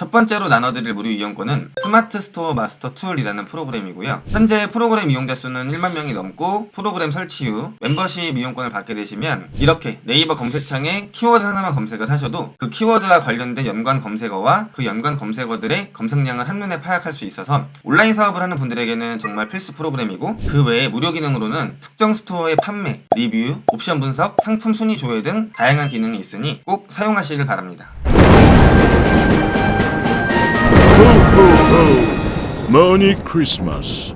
첫 번째로 나눠드릴 무료 이용권은 스마트 스토어 마스터 툴이라는 프로그램이고요. 현재 프로그램 이용자 수는 1만 명이 넘고 프로그램 설치 후 멤버십 이용권을 받게 되시면 이렇게 네이버 검색창에 키워드 하나만 검색을 하셔도 그 키워드와 관련된 연관 검색어와 그 연관 검색어들의 검색량을 한눈에 파악할 수 있어서 온라인 사업을 하는 분들에게는 정말 필수 프로그램이고 그 외에 무료 기능으로는 특정 스토어의 판매, 리뷰, 옵션 분석, 상품 순위 조회 등 다양한 기능이 있으니 꼭 사용하시길 바랍니다. 머니 크리스마스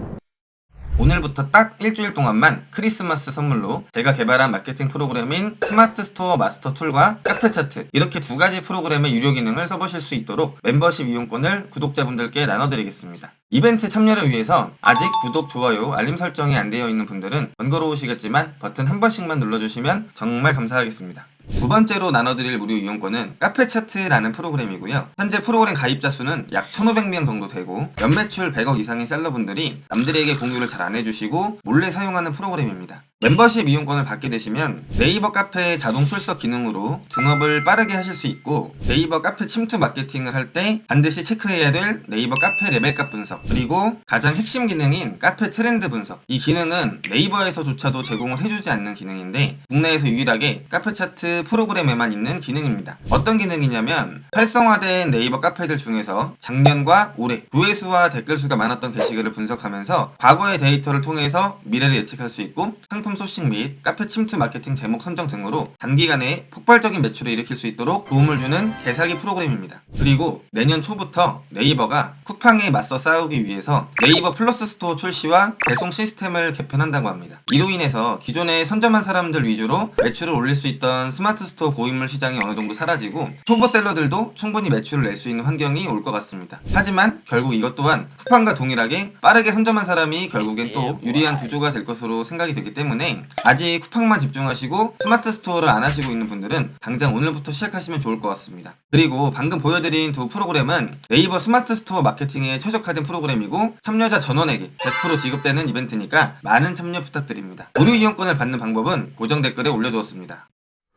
오늘부터 딱 일주일 동안만 크리스마스 선물로 제가 개발한 마케팅 프로그램인 스마트 스토어 마스터 툴과 카페 차트 이렇게 두 가지 프로그램의 유료 기능을 써보실 수 있도록 멤버십 이용권을 구독자분들께 나눠드리겠습니다. 이벤트 참여를 위해서 아직 구독, 좋아요, 알림 설정이 안 되어 있는 분들은 번거로우시겠지만 버튼 한 번씩만 눌러주시면 정말 감사하겠습니다. 두 번째로 나눠드릴 무료 이용권은 카페 차트라는 프로그램이고요. 현재 프로그램 가입자 수는 약 1,500명 정도 되고 연매출 100억 이상인 셀러분들이 남들에게 공유를 잘 안 해주시고 몰래 사용하는 프로그램입니다. 멤버십 이용권을 받게 되시면 네이버 카페 자동 출석 기능으로 등업을 빠르게 하실 수 있고 네이버 카페 침투 마케팅을 할 때 반드시 체크해야 될 네이버 카페 레벨값 분석 그리고 가장 핵심 기능인 카페 트렌드 분석 이 기능은 네이버에서조차도 제공을 해주지 않는 기능인데 국내에서 유일하게 카페 차트 프로그램에만 있는 기능입니다. 어떤 기능이냐면 활성화된 네이버 카페들 중에서 작년과 올해 조회수와 댓글 수가 많았던 게시글을 분석하면서 과거의 데이터를 통해서 미래를 예측할 수 있고 상품 소식 및 카페 침투 마케팅 제목 선정 등으로 단기간에 폭발적인 매출을 일으킬 수 있도록 도움을 주는 개사기 프로그램입니다. 그리고 내년 초부터 네이버가 쿠팡에 맞서 싸우기 위해서 네이버 플러스 스토어 출시와 배송 시스템을 개편한다고 합니다. 이로 인해서 기존에 선점한 사람들 위주로 매출을 올릴 수 있던 스마트 스토어 고인물 시장이 어느 정도 사라지고 초보 셀러들도 충분히 매출을 낼 수 있는 환경이 올 것 같습니다. 하지만 결국 이것 또한 쿠팡과 동일하게 빠르게 선점한 사람이 결국엔 또 유리한 구조가 될 것으로 생각이 되기 때문에 아직 쿠팡만 집중하시고 스마트 스토어를 안 하시고 있는 분들은 당장 오늘부터 시작하시면 좋을 것 같습니다. 그리고 방금 보여드린 두 프로그램은 네이버 스마트 스토어 마케팅에 최적화된 프로그램이고 참여자 전원에게 100% 지급되는 이벤트니까 많은 참여 부탁드립니다. 무료 이용권을 받는 방법은 고정 댓글에 올려두었습니다.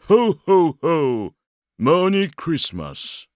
호호호 머니 크리스마스